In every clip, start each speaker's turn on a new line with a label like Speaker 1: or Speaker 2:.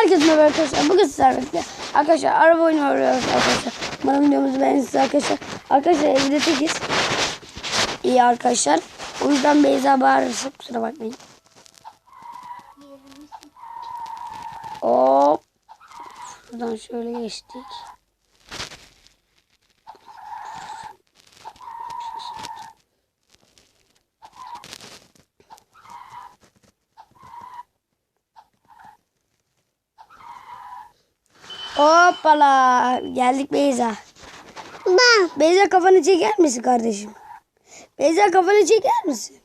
Speaker 1: Herkese merhaba arkadaşlar. Bugün sizlerle birlikte arkadaşlar araba oyunu arıyoruz arkadaşlar. Umarım videomuzu beğenirsiniz arkadaşlar. Arkadaşlar evde tekiz. İyi arkadaşlar. O yüzden Beyza bağırırsa kusura bakmayın. Hop. Şuradan şöyle geçtik. Hoppala. Geldik Beyza.
Speaker 2: Ben.
Speaker 1: Beyza kafanı çeker misin kardeşim? Beyza kafanı çeker misin?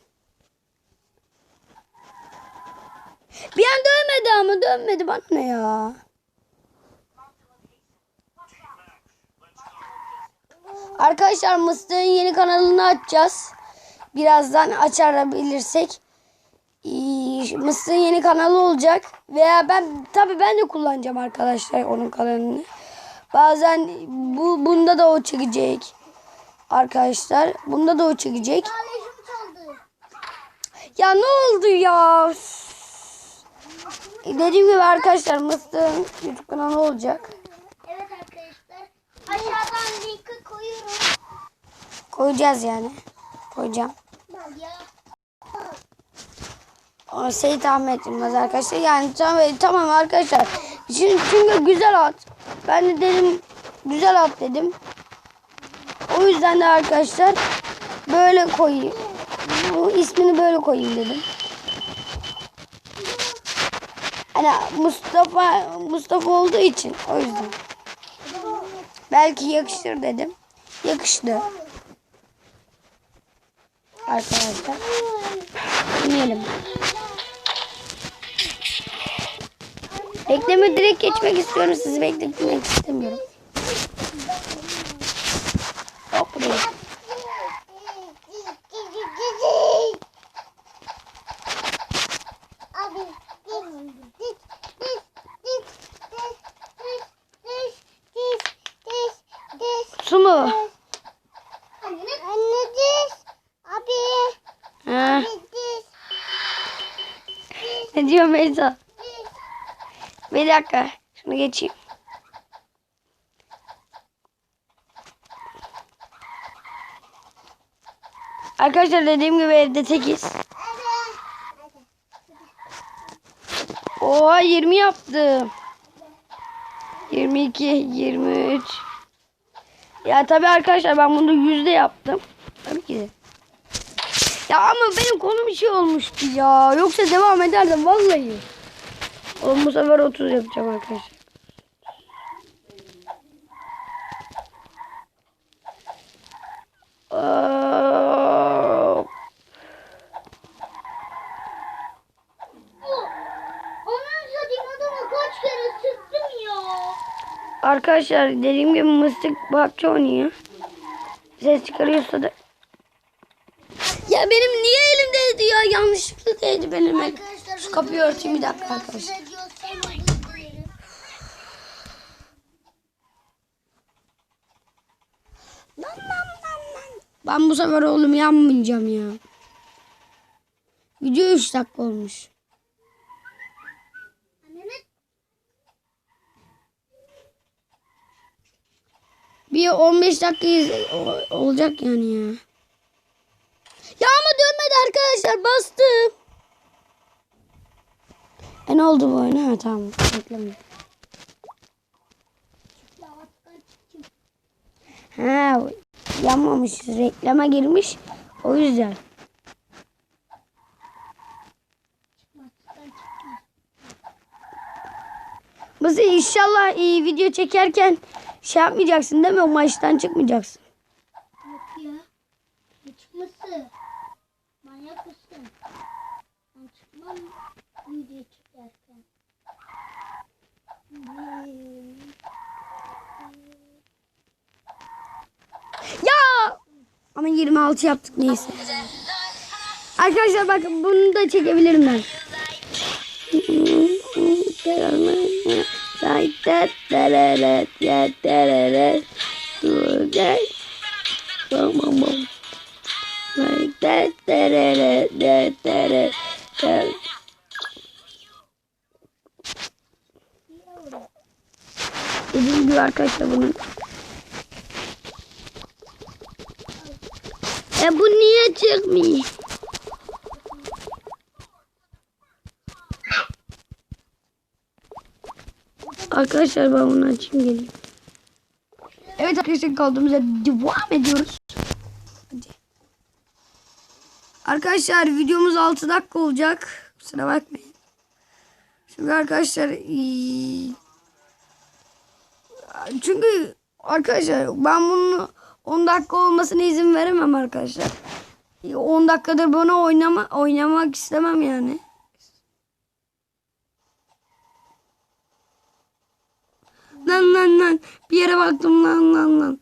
Speaker 1: Bir an dönmedi ama dönmedi bana ne ya? Arkadaşlar Mıstık'ın yeni kanalını açacağız. Birazdan açabilirsek. Mıstık'ın yeni kanalı olacak. Veya ben tabii ben de kullanacağım arkadaşlar onun kanalını. Bazen bu bunda da o çekecek. Arkadaşlar bunda da o çekecek. Ya ne oldu ya? Dediğim gibi arkadaşlar Mıstık'ın YouTube kanalı olacak.
Speaker 2: Evet arkadaşlar. Aşağıdan linki koyuyorum.
Speaker 1: Koyacağız yani. Koyacağım.
Speaker 2: Ben ya.
Speaker 1: O Seyit Ahmet Yılmaz arkadaşlar. Yani tamam, tamam arkadaşlar. Şimdi çünkü güzel at. Ben de dedim güzel at dedim. O yüzden de arkadaşlar böyle koyayım. Bu ismini böyle koyayım dedim. Hani Mustafa Mustafa olduğu için o yüzden. Belki yakışır dedim. Yakıştı. Arkadaşlar. Dinleyelim. Bekleme direkt geçmek istiyorum. Sizi bekletmek istemiyorum. Hop buraya. Su mu?
Speaker 2: Anne. Diz. Abi.
Speaker 1: Ha, ne diyor Beyza? Bir dakika. Şunu geçeyim. Arkadaşlar dediğim gibi evde tekiz. Oha 20 yaptım. 22, 23. Ya tabii arkadaşlar ben bunu yüzde yaptım. Tabii ki. Ya ama benim kolum bir şey olmuştu ya. Yoksa devam ederdim vallahi. Oğlum bu sefer 30 yapacağım arkadaşlar. Arkadaşlar dediğim gibi mıstık bakça oynuyor. Ses çıkarıyorsa da. Ya benim niye elimdeydi ya? Yanlışlıkla değdi benim elim. Kapıyı örteyim bir dakika arkadaşlar. Ben bu sefer oğlum yanmayacağım ya. Video 3 dakika olmuş. Bir 15 dakika olacak yani ya. Ya ama dönmedi arkadaşlar bastım. E ne oldu bu oyun? Ha tamam. Beklemiyorum. Ha yanmamış. Reklama girmiş. O yüzden. Mısır inşallah e, video çekerken şey yapmayacaksın değil mi? O maçtan çıkmayacaksın.
Speaker 2: Manyak mısın? Ben çıkmam video
Speaker 1: Ya! Ama 26 yaptık neyse. Arkadaşlar bakın bunu da çekebilirim ben. Dediğim gibi arkadaşlar bunun. E bu niye çıkmıyor? Arkadaşlar ben bunu açayım geleyim. Evet arkadaşlar kaldığımız devam ediyoruz. Hadi. Arkadaşlar videomuz 6 dakika olacak. Kusura bakmayın. Çünkü arkadaşlar çünkü arkadaşlar ben bunu 10 dakika olmasına izin veremem arkadaşlar. 10 dakikadır bunu oynama oynamak istemem yani. Lan lan lan bir yere baktım lan lan lan. Lan.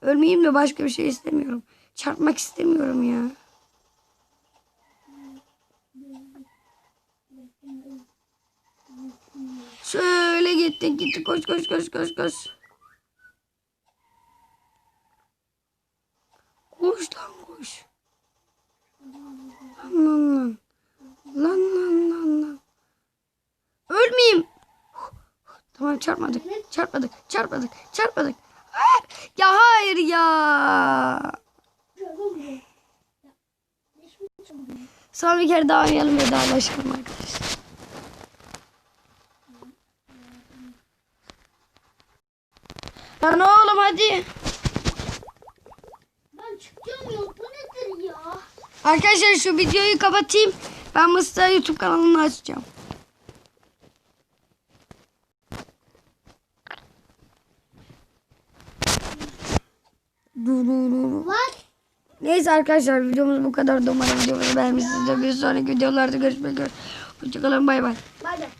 Speaker 1: Ölmeyeyim de başka bir şey istemiyorum. Çarpmak istemiyorum ya. Şöyle gitti gitti koş koş koş koş koş. Koş lan koş. Lan lan lan. Lan lan lan lan. Ölmeyeyim. Tamam çarpmadık. Çarpmadık. Çarpmadık. Çarpmadık. Hayır. Ya hayır ya. Son bir kere daha oynayalım ve daha başlayalım arkadaşlar. Lan oğlum hadi.
Speaker 2: Ben çıkacağım yok. Bu nedir ya?
Speaker 1: Arkadaşlar şu videoyu kapatayım. Ben Mısır'a YouTube kanalını açacağım.
Speaker 2: Var.
Speaker 1: Neyse arkadaşlar videomuz bu kadar. Umarım videomuzu beğenmişsinizdir. Bir sonraki videolarda görüşmek üzere. Hoşçakalın bay bay.
Speaker 2: Bay bay.